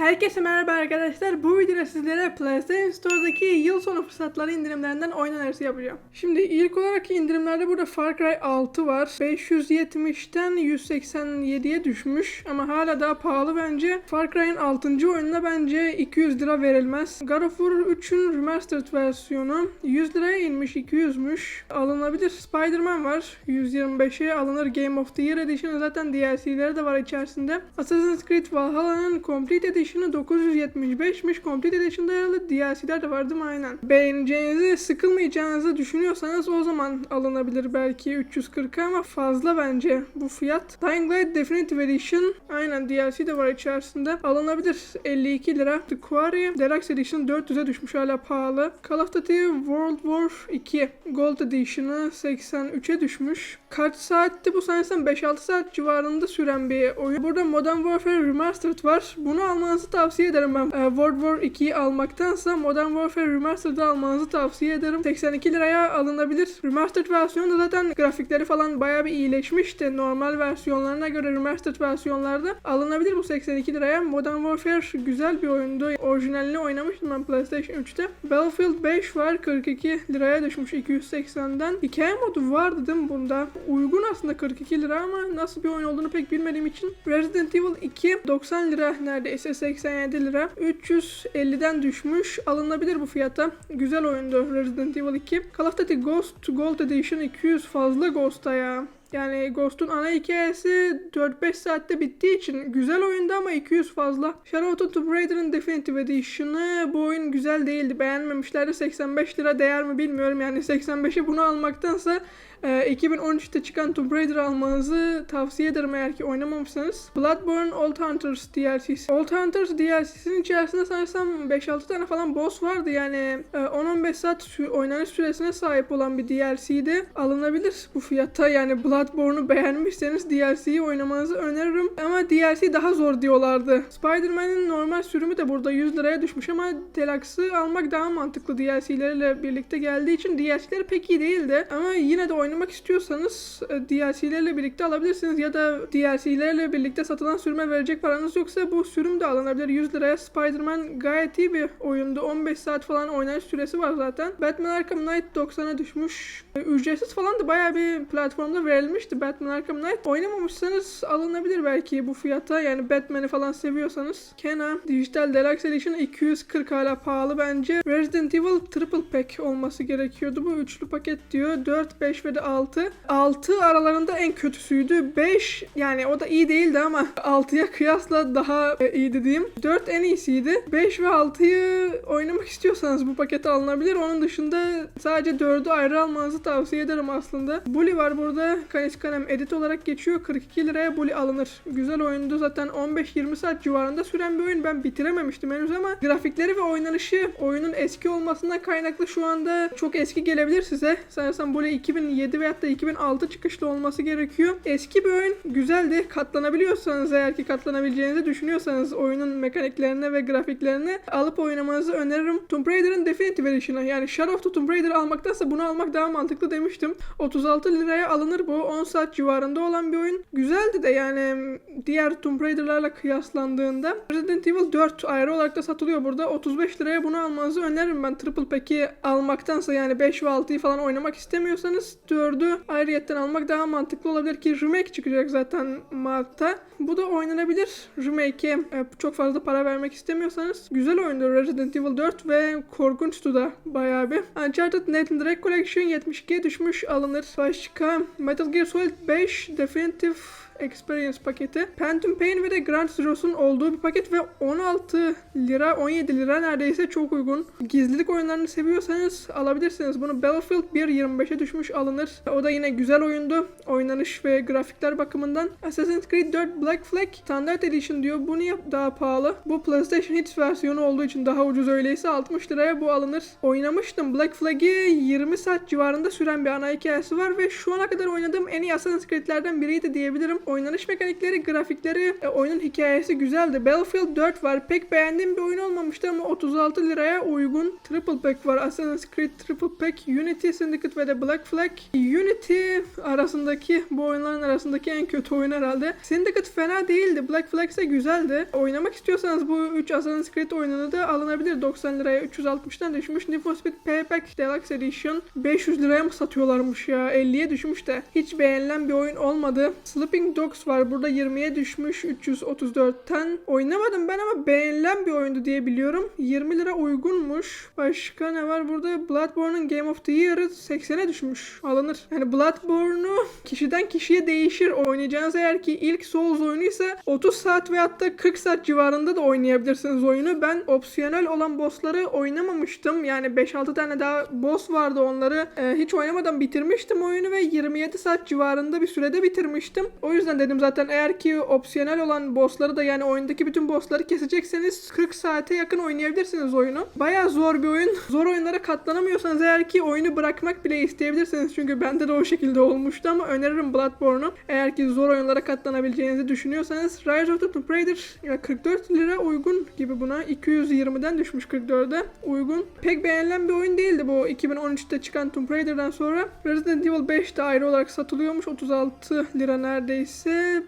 Herkese merhaba arkadaşlar. Bu videoda sizlere PlayStation Store'daki yıl sonu fırsatları indirimlerinden oyun önerisi yapacağım. Şimdi ilk olarak indirimlerde burada Far Cry 6 var. 570'ten 187'ye düşmüş ama hala daha pahalı bence. Far Cry'in 6. oyununa bence 200 lira verilmez. God of War 3'ün remastered versiyonu 100 liraya inmiş 200'müş. Alınabilir. Spider-Man var. 125'e alınır. Game of the Year Edition zaten DLC'leri de var içerisinde. Assassin's Creed Valhalla'nın Complete Edition'ı 975'miş. Complete Edition'da herhalde DLC'ler de var değil mi? Aynen. Beğeneceğinizi, sıkılmayacağınızı düşünüyorsanız o zaman alınabilir belki 340 ama fazla bence bu fiyat. Dying Light Definitive Edition aynen DLC de var içerisinde. Alınabilir 52 lira. The Quarry Deluxe Edition 400'e düşmüş hala pahalı. Call of Duty World War 2 Gold Edition'ı 83'e düşmüş. Kaç saatti bu sanırsam 5-6 saat civarında süren bir oyun. Burada Modern Warfare Remastered var. Bunu almanızı tavsiye ederim ben. Ee, World War 2'yi almaktansa Modern Warfare Remastered'ı almanızı tavsiye ederim. 82 liraya alınabilir. Remastered versiyonu da zaten grafikleri falan bayağı bir iyileşmişti. Normal versiyonlarına göre remastered versiyonlarda alınabilir bu 82 liraya. Modern Warfare güzel bir oyundu. Orijinalini oynamıştım ben PlayStation 3'te. Battlefield 5 var 42 liraya düşmüş 280'den. Hikaye modu vardı değil mi bunda? Uygun aslında 42 lira ama nasıl bir oyun olduğunu pek bilmediğim için. Resident Evil 2 90 lira neredeyse 87 lira. 350'den düşmüş. Alınabilir bu fiyata. Güzel oyundu Resident Evil 2. Call of Duty Ghost Gold Edition 200 fazla Ghost'a ya. Yani Ghost'un ana hikayesi 4-5 saatte bittiği için güzel oyundu ama 200 fazla. Shadow of Tomb Raider'ın Definitive Edition'ı bu oyun güzel değildi. Beğenmemişlerdi. 85 lira değer mi bilmiyorum. Yani 85'e bunu almaktansa e, 2013'te çıkan Tomb Raider almanızı tavsiye ederim eğer ki oynamamışsanız. Bloodborne Old Hunters DLC'si. Old Hunters DLC'sinin içerisinde sanırsam 5-6 tane falan boss vardı. Yani e, 10-15 saat sü- oynanış süresine sahip olan bir DLC'di. Alınabilir bu fiyata. Yani Bloodborne'u beğenmişseniz DLC'yi oynamanızı öneririm. Ama DLC daha zor diyorlardı. Spider-Man'in normal sürümü de burada 100 liraya düşmüş ama Deluxe'ı almak daha mantıklı DLC'lerle birlikte geldiği için DLC'leri pek iyi değildi. Ama yine de oynamak istiyorsanız e, DLC'lerle birlikte alabilirsiniz ya da DLC'lerle birlikte satılan sürüme verecek paranız yoksa bu sürüm de alınabilir. 100 liraya Spider-Man gayet iyi bir oyundu. 15 saat falan oynanış süresi var zaten. Batman Arkham Knight 90'a düşmüş. E, Ücretsiz falan da bayağı bir platformda verilmişti Batman Arkham Knight. Oynamamışsanız alınabilir belki bu fiyata. Yani Batman'i falan seviyorsanız. Kena Digital Deluxe Edition 240 hala pahalı bence. Resident Evil Triple Pack olması gerekiyordu. Bu üçlü paket diyor. 4, 5 ve de 6. 6 aralarında en kötüsüydü. 5 yani o da iyi değildi ama 6'ya kıyasla daha e, iyiydi diyeyim. 4 en iyisiydi. 5 ve 6'yı oynamak istiyorsanız bu pakete alınabilir. Onun dışında sadece 4'ü ayrı almanızı tavsiye ederim aslında. Bully var burada. Kanis Kanem edit olarak geçiyor. 42 liraya Bully alınır. Güzel oyundu zaten 15-20 saat civarında süren bir oyun. Ben bitirememiştim henüz ama grafikleri ve oynanışı oyunun eski olmasından kaynaklı şu anda çok eski gelebilir size. Sanırsam Bully 2007 veyahut da 2006 çıkışlı olması gerekiyor. Eski bir oyun. Güzeldi. Katlanabiliyorsanız eğer ki katlanabileceğinizi düşünüyorsanız oyunun mekaniklerine ve grafiklerine alıp oynamanızı öneririm. Tomb Raider'ın Definitive Edition'ı yani Shadow of the Tomb Raider almaktansa bunu almak daha mantıklı demiştim. 36 liraya alınır bu. 10 saat civarında olan bir oyun. Güzeldi de yani diğer Tomb Raider'larla kıyaslandığında. Resident Evil 4 ayrı olarak da satılıyor burada. 35 liraya bunu almanızı öneririm ben. Triple Pack'i almaktansa yani 5 ve 6'yı falan oynamak istemiyorsanız 4'ü ayrıyetten almak daha mantıklı olabilir ki remake çıkacak zaten Mart'ta. Bu da oynanabilir. Remake'e çok fazla para vermek istemiyorsanız güzel oyundur Resident Evil 4 ve korkunçtu da bayağı bir. Uncharted Nathan Drake Collection 72'ye düşmüş alınır. Başka Metal Gear Solid 5 Definitive Experience paketi. Phantom Pain ve de Grand Zeroes'un olduğu bir paket ve 16 lira 17 lira neredeyse çok uygun. Gizlilik oyunlarını seviyorsanız alabilirsiniz. Bunu Battlefield 1.25'e düşmüş alınır. O da yine güzel oyundu. Oynanış ve grafikler bakımından. Assassin's Creed 4 Black Flag Standard Edition diyor. Bu niye daha pahalı? Bu PlayStation Hits versiyonu olduğu için daha ucuz öyleyse 60 liraya bu alınır. Oynamıştım. Black Flag'i 20 saat civarında süren bir ana hikayesi var ve şu ana kadar oynadığım en iyi Assassin's Creed'lerden biriydi diyebilirim. Oynanış mekanikleri, grafikleri, e, oyunun hikayesi güzeldi. Battlefield 4 var. Pek beğendiğim bir oyun olmamıştı ama 36 liraya uygun. Triple Pack var. Assassin's Creed Triple Pack, Unity, Syndicate ve de Black Flag. Unity arasındaki bu oyunların arasındaki en kötü oyun herhalde. Syndicate fena değildi. Black Flag ise güzeldi. Oynamak istiyorsanız bu 3 Assassin's Creed oyununu da alınabilir. 90 liraya 360'dan düşmüş. Need for Speed Payback Deluxe Edition 500 liraya mı satıyorlarmış ya? 50'ye düşmüş de. Hiç beğenilen bir oyun olmadı. Sleeping Dogs var. Burada 20'ye düşmüş 334'ten. Oynamadım ben ama beğenilen bir oyundu diye biliyorum. 20 lira uygunmuş. Başka ne var burada? Bloodborne'un Game of the Year'ı 80'e düşmüş. Alınır. Yani Bloodborne'u kişiden kişiye değişir. Oynayacağınız eğer ki ilk Souls oyunuysa 30 saat veyahut da 40 saat civarında da oynayabilirsiniz oyunu. Ben opsiyonel olan bossları oynamamıştım. Yani 5-6 tane daha boss vardı onları. e, hiç oynamadan bitirmiştim oyunu ve 27 saat civarında bir sürede bitirmiştim. O yüzden dedim zaten eğer ki opsiyonel olan bossları da yani oyundaki bütün bossları kesecekseniz 40 saate yakın oynayabilirsiniz oyunu. Bayağı zor bir oyun. Zor oyunlara katlanamıyorsanız eğer ki oyunu bırakmak bile isteyebilirsiniz. Çünkü bende de o şekilde olmuştu ama öneririm Bloodborne'u. Eğer ki zor oyunlara katlanabileceğinizi düşünüyorsanız Rise of the Tomb Raider ya 44 lira uygun gibi buna. 220'den düşmüş 44'e uygun. Pek beğenilen bir oyun değildi bu 2013'te çıkan Tomb Raider'dan sonra. Resident Evil 5 de ayrı olarak satılıyormuş. 36 lira neredeyse.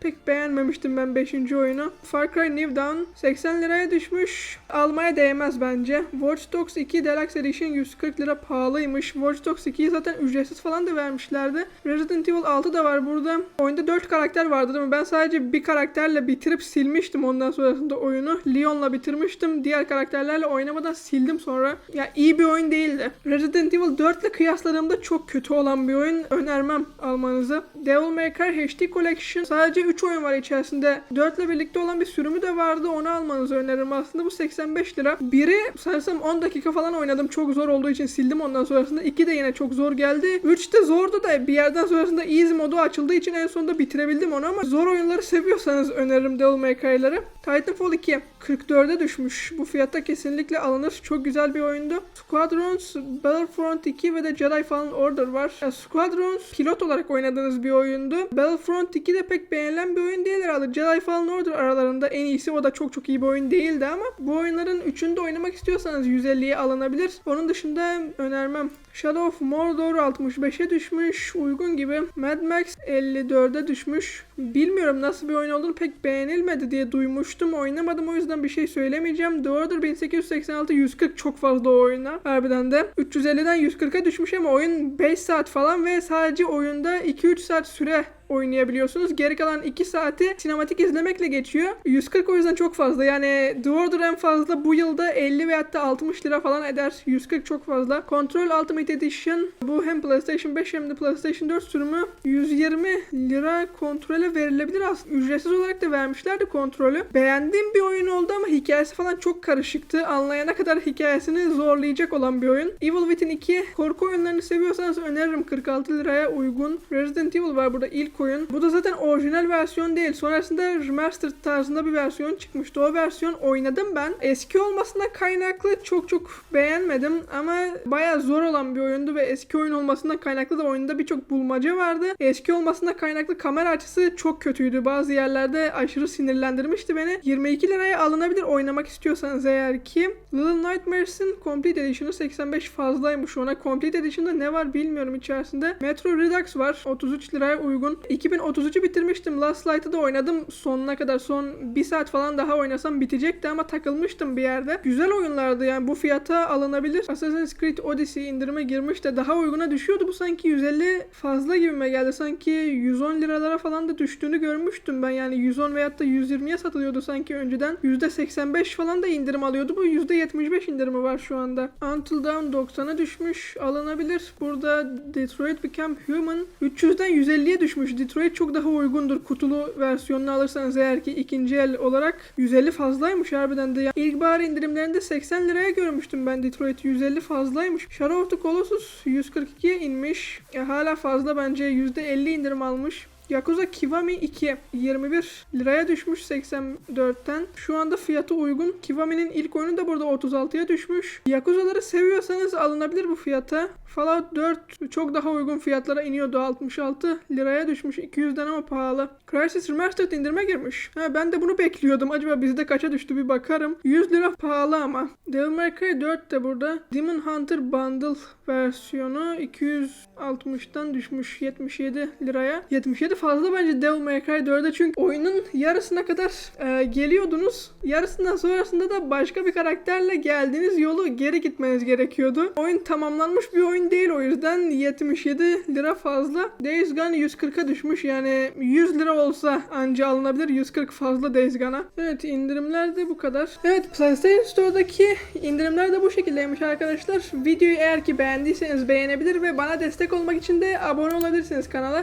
Pek beğenmemiştim ben 5. oyunu. Far Cry New Dawn 80 liraya düşmüş. Almaya değmez bence. Watch Dogs 2 Deluxe Edition 140 lira pahalıymış. Watch Dogs 2'yi zaten ücretsiz falan da vermişlerdi. Resident Evil 6 da var burada. Oyunda 4 karakter vardı değil mi? Ben sadece bir karakterle bitirip silmiştim ondan sonrasında oyunu. Leon'la bitirmiştim. Diğer karakterlerle oynamadan sildim sonra. Ya iyi bir oyun değildi. Resident Evil 4 ile kıyasladığımda çok kötü olan bir oyun. Önermem almanızı. Devil May Cry HD Collection sadece 3 oyun var içerisinde. 4 ile birlikte olan bir sürümü de vardı. Onu almanızı öneririm aslında. Bu 85 lira. Biri sanırsam 10 dakika falan oynadım. Çok zor olduğu için sildim ondan sonrasında. 2 de yine çok zor geldi. 3 de zordu da bir yerden sonrasında easy modu açıldığı için en sonunda bitirebildim onu ama zor oyunları seviyorsanız öneririm Devil May Cry'ları. Titanfall 2 44'e düşmüş. Bu fiyatta kesinlikle alınır. Çok güzel bir oyundu. Squadrons, Battlefront 2 ve de Jedi Fallen Order var. Yani Squadrons pilot olarak oynadığınız bir oyundu. Battlefront 2 de pek beğenilen bir oyun değil herhalde. Jedi Fallen Order aralarında en iyisi. O da çok çok iyi bir oyun değildi ama bu oyunların üçünü de oynamak istiyorsanız 150'ye alınabilir. Onun dışında önermem. Shadow of Mordor 65'e düşmüş. Uygun gibi. Mad Max 54'e düşmüş. Bilmiyorum nasıl bir oyun olduğunu pek beğenilmedi diye duymuştum. Oynamadım o yüzden bir şey söylemeyeceğim. The Order 1886 140 çok fazla oyuna. Harbiden de. 350'den 140'a düşmüş ama oyun 5 saat falan ve sadece oyunda 2-3 saat süre oynayabiliyorsunuz. Geri kalan 2 saati sinematik izlemekle geçiyor. 140 o yüzden çok fazla. Yani The Order en fazla bu yılda 50 ve hatta 60 lira falan eder. 140 çok fazla. Control Ultimate Edition bu hem PlayStation 5 hem de PlayStation 4 sürümü 120 lira kontrole verilebilir aslında. Ücretsiz olarak da vermişlerdi kontrolü. Beğendiğim bir oyun oldu ama hikayesi falan çok karışıktı. Anlayana kadar hikayesini zorlayacak olan bir oyun. Evil Within 2 korku oyunlarını seviyorsanız öneririm 46 liraya uygun. Resident Evil var burada ilk oyun. Bu da zaten orijinal versiyon değil. Sonrasında remastered tarzında bir versiyon çıkmıştı. O versiyon oynadım ben. Eski olmasından kaynaklı çok çok beğenmedim ama baya zor olan bir oyundu ve eski oyun olmasından kaynaklı da oyunda birçok bulmaca vardı. Eski olmasından kaynaklı kamera açısı çok kötüydü. Bazı yerlerde aşırı sinirlendirmişti beni. 22 liraya alınabilir oynamak istiyorsanız eğer ki. Little Nightmares'in Complete Edition'ı 85 fazlaymış ona. Complete Edition'da ne var bilmiyorum içerisinde. Metro Redux var. 33 liraya uygun. 2033'ü bitirmiştim. Last Light'ı da oynadım sonuna kadar. Son bir saat falan daha oynasam bitecekti ama takılmıştım bir yerde. Güzel oyunlardı yani bu fiyata alınabilir. Assassin's Creed Odyssey indirime girmiş de daha uyguna düşüyordu. Bu sanki 150 fazla gibime geldi. Sanki 110 liralara falan da düştüğünü görmüştüm ben. Yani 110 veyahut da 120'ye satılıyordu sanki önceden. %85 falan da indirim alıyordu. Bu %75 indirimi var şu anda. Until Dawn 90'a düşmüş. Alınabilir. Burada Detroit Become Human 300'den 150'ye düşmüş. Detroit çok daha uygundur. Kutulu versiyonunu alırsanız eğer ki ikinci el olarak 150 fazlaymış harbiden de. Yani İlkbahar indirimlerinde 80 liraya görmüştüm ben Detroit. 150 fazlaymış. Shadow of the Colossus 142'ye inmiş. Ya hala fazla bence %50 indirim almış. Yakuza Kiwami 2 21 liraya düşmüş 84'ten. Şu anda fiyatı uygun. Kiwami'nin ilk oyunu da burada 36'ya düşmüş. Yakuzaları seviyorsanız alınabilir bu fiyata. Fallout 4 çok daha uygun fiyatlara iniyordu. 66 liraya düşmüş. 200'den ama pahalı. Crysis Remastered indirime girmiş. Ha, ben de bunu bekliyordum. Acaba bizde kaça düştü bir bakarım. 100 lira pahalı ama. Devil May Cry 4 de burada. Demon Hunter Bundle versiyonu 260'tan düşmüş 77 liraya. 77 fazla bence Devil May Cry 4'e çünkü oyunun yarısına kadar e, geliyordunuz. Yarısından sonrasında da başka bir karakterle geldiğiniz yolu geri gitmeniz gerekiyordu. Oyun tamamlanmış bir oyun değil o yüzden 77 lira fazla. Days Gone 140'a düşmüş yani 100 lira olsa anca alınabilir 140 fazla Days Gone'a. Evet indirimler de bu kadar. Evet PlayStation Store'daki indirimler de bu şekildeymiş arkadaşlar. Videoyu eğer ki beğendiyseniz beğenebilir ve bana destek olmak için de abone olabilirsiniz kanala.